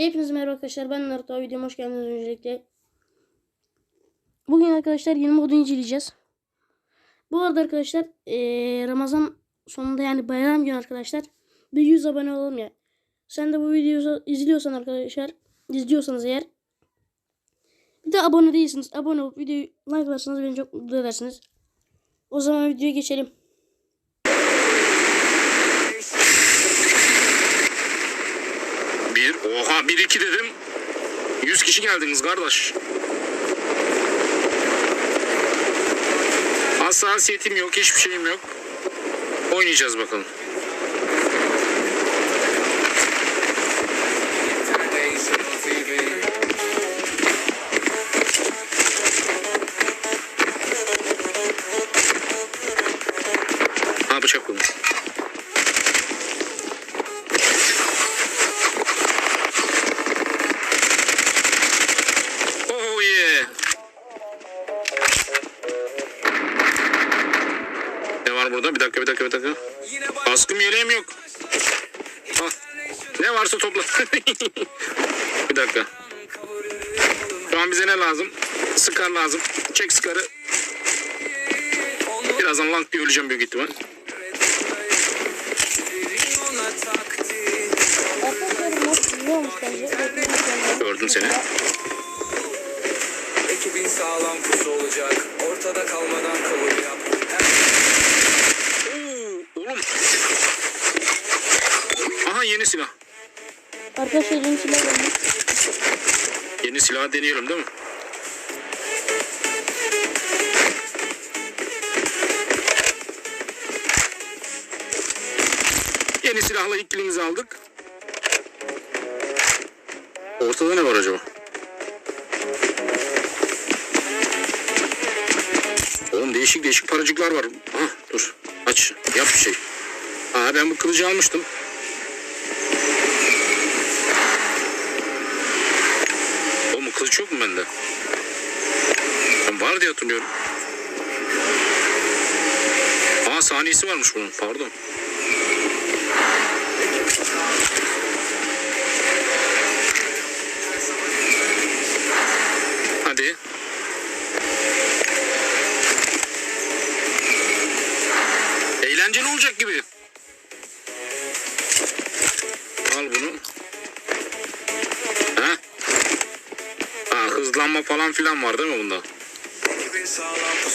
Hepinize merhaba arkadaşlar. Ben Naruto. Videoma hoş geldiniz öncelikle. Bugün arkadaşlar yeni modu inceleyeceğiz. Bu arada arkadaşlar eee, Ramazan sonunda yani bayram günü arkadaşlar bir 100 abone olalım ya. Sen de bu videoyu izliyorsan arkadaşlar izliyorsanız eğer bir de abone değilsiniz. Abone olup videoyu like'larsanız beni çok mutlu edersiniz. O zaman videoya geçelim. Bir, oha bir iki dedim. Yüz kişi geldiniz kardeş. Hassasiyetim yok, hiçbir şeyim yok. Oynayacağız bakalım. Ha bıçak bulmuş. Bir dakika, bir dakika, bir dakika. Askım yeleğim yok. Ah, ne varsa topla. bir dakika. Şu an bize ne lazım? Sıkar lazım. Çek sıkarı. Birazdan lang diye öleceğim büyük ihtimal. Gördüm seni. Ekibin sağlam pusu olacak. Ortada kalmadan kabul yap. Oo, oğlum. Aha yeni silah. Arkadaşlar yeni silah gelmiş. Yeni silah deneyelim değil mi? Yeni silahla ilk kilimizi aldık. Ortada ne var acaba? Oğlum değişik değişik paracıklar var. Ah dur aç yap bir şey. Aa ben bu kılıcı almıştım. Kılıç yok mu bende? Ben var diye hatırlıyorum. Aa saniyesi varmış bunun pardon. Ha hızlanma falan filan var değil mi bunda?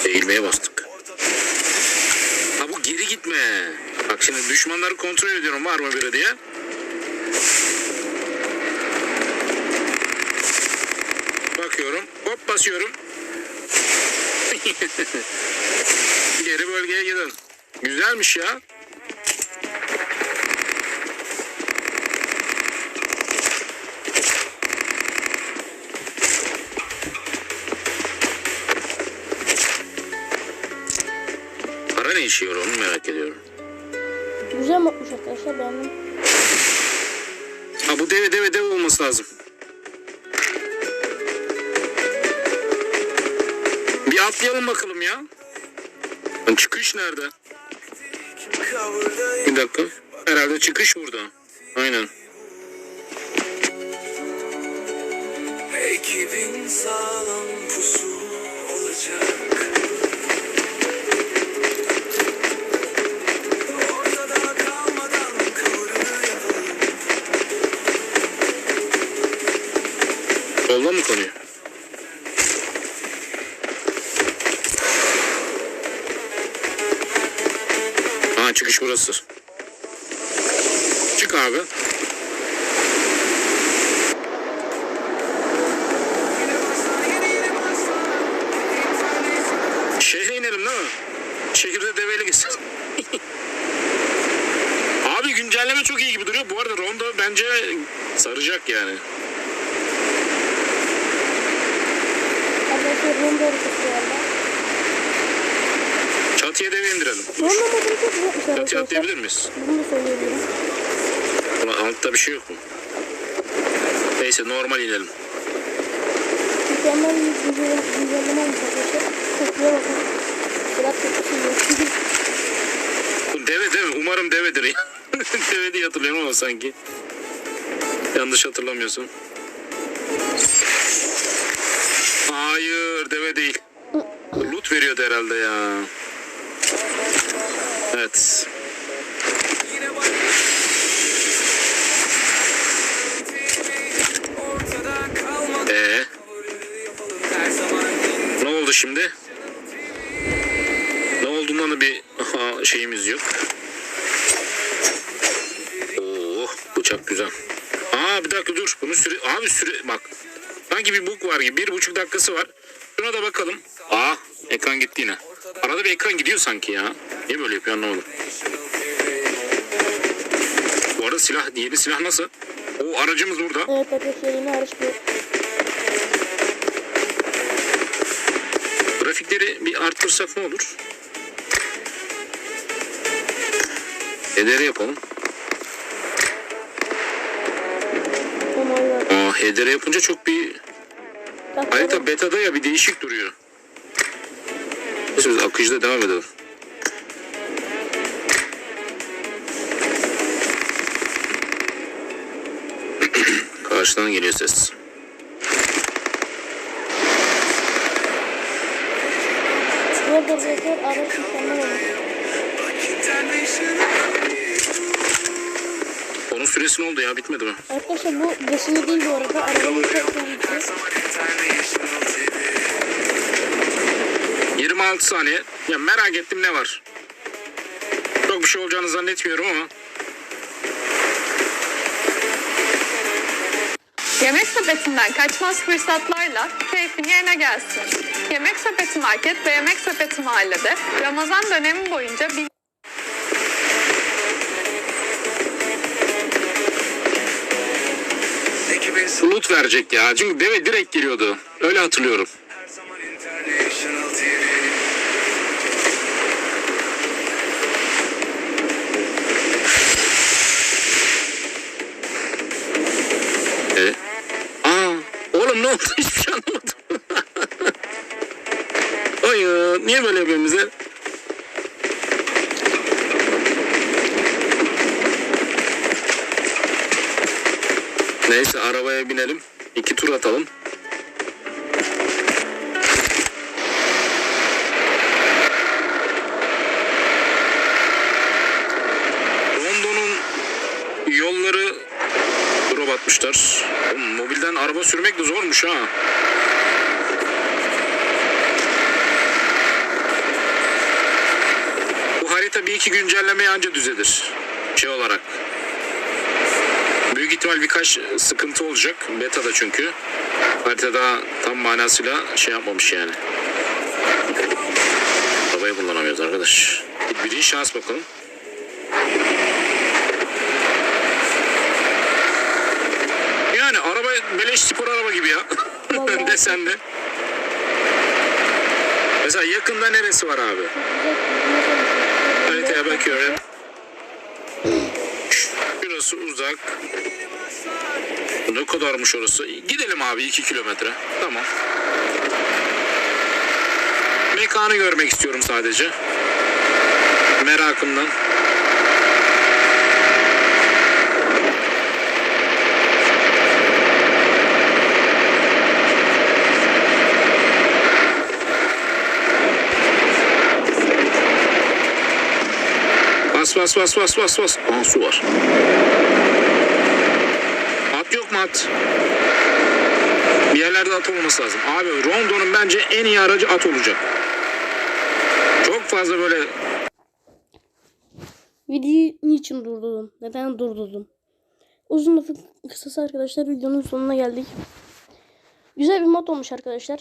Eğilmeye bastık. Ha bu geri gitme. Bak şimdi düşmanları kontrol ediyorum var mı biri diye. Bakıyorum. Hop basıyorum. Geri bölgeye gidin. Güzelmiş ya. Ne işe yarıyor onu merak ediyorum. Güzel modmuş arkadaşlar beğendim. Ha bu deve deve deve olması lazım. Bir atlayalım bakalım ya. Lan Çıkış nerede? Bir dakika. Herhalde çıkış burada. Aynen. Ekibin sağlam pusu olacak. Solda mı kalıyor? Ha çıkış burası. Çık abi. Şehre inelim değil mi? Şehirde develi gitsin. Abi güncelleme çok iyi gibi duruyor. Bu arada Rondo bence saracak yani. Ronda hareketi vardı. Çatıya deve indirelim. Modunu çok güzel Çatıya atlayabilir miyiz? Bunu da söyleyebilirim. Ulan altta bir şey yok mu? Neyse normal inelim. Mükemmel bir güncelleme olmuş arkadaşlar. Bakın. Biraz. Bu deve değil mi? Umarım devedir ya. deve diye hatırlıyorum ama sanki. Yanlış hatırlamıyorsun. Hayır deve değil. Loot veriyordu herhalde ya. Evet. Ee, ne oldu şimdi? Ne olduğundan da bir şeyimiz yok. Oo, bıçak güzel. Aa bir dakika dur. Bunu süre... Abi süre... Bak. Sanki bir bug var gibi. Bir buçuk dakikası var. Şuna da bakalım. Aa ekran gitti yine. Arada bir ekran gidiyor sanki ya. Niye böyle yapıyor anlamadım. Bu arada silah, yeni silah nasıl? O aracımız burada. Evet arkadaşlar yeni araç bu. Grafikleri bir arttırsak ne olur? Hedere yapalım. Aa hedere yapınca çok bir Bak, harita betada ya bir değişik duruyor. Neyse biz akıcıda devam edelim. Karşıdan geliyor ses. Arada arkadaşlar araç. Onun süresi ne oldu ya bitmedi mi? Arkadaşlar bu basılı değil bu arada. Arabanın çok kendisi. 26 saniye. Ya merak ettim ne var? Çok bir şey olacağını zannetmiyorum ama. Yemek sepetinden kaçmaz fırsatlarla keyfin yerine gelsin. Yemek sepeti market ve yemek sepeti mahallede Ramazan dönemi boyunca bin Loot verecek ya. Çünkü deve direkt geliyordu. Öyle hatırlıyorum. her zaman International TV. E? Aa, oğlum ne oldu? Hiçbir şey anlamadım. Hayır, niye böyle yapıyorsun bize? Neyse arabaya binelim. İki tur atalım. London'un yolları drop atmışlar. Oğlum, mobilden araba sürmek de zormuş ha. Bu harita bir iki güncellemeye anca düzelir. Şey olarak. Büyük ihtimal birkaç sıkıntı olacak. Beta'da çünkü. Harita daha tam manasıyla şey yapmamış yani. Arabayı kullanamıyoruz arkadaş. Birinci şans bakalım. Yani araba beleş spor araba gibi ya. Vallahi. Desenli. Mesela yakında neresi var abi? Haritaya bakıyorum. Şurası uzak. Ne kadarmış orası? Gidelim abi 2 kilometre. Tamam. Mekanı görmek istiyorum sadece. Merakımdan. Bas bas bas bas bas bas. Aa su var. At yok mu at? Bir yerlerde at olması lazım. Abi Rondo'nun bence en iyi aracı at olacak. Çok fazla böyle Videoyu niçin durdurdum? Neden durdurdum? Uzun lafın kısası arkadaşlar videonun sonuna geldik. Güzel bir mod olmuş arkadaşlar.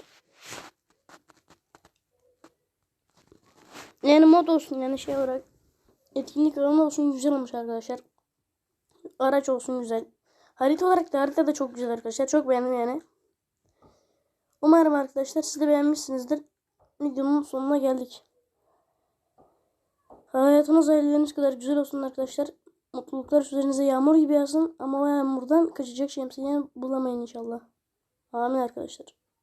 Yani mod olsun yani şey olarak etkinlik alanı olsun güzel olmuş arkadaşlar. Araç olsun güzel. Harita olarak da harita da çok güzel arkadaşlar. Çok beğendim yani. Umarım arkadaşlar siz de beğenmişsinizdir. Videonun sonuna geldik. Hayatınız hayalleriniz kadar güzel olsun arkadaşlar. Mutluluklar üzerinize yağmur gibi yağsın ama o yağmurdan kaçacak şemsiye bulamayın inşallah. Amin arkadaşlar.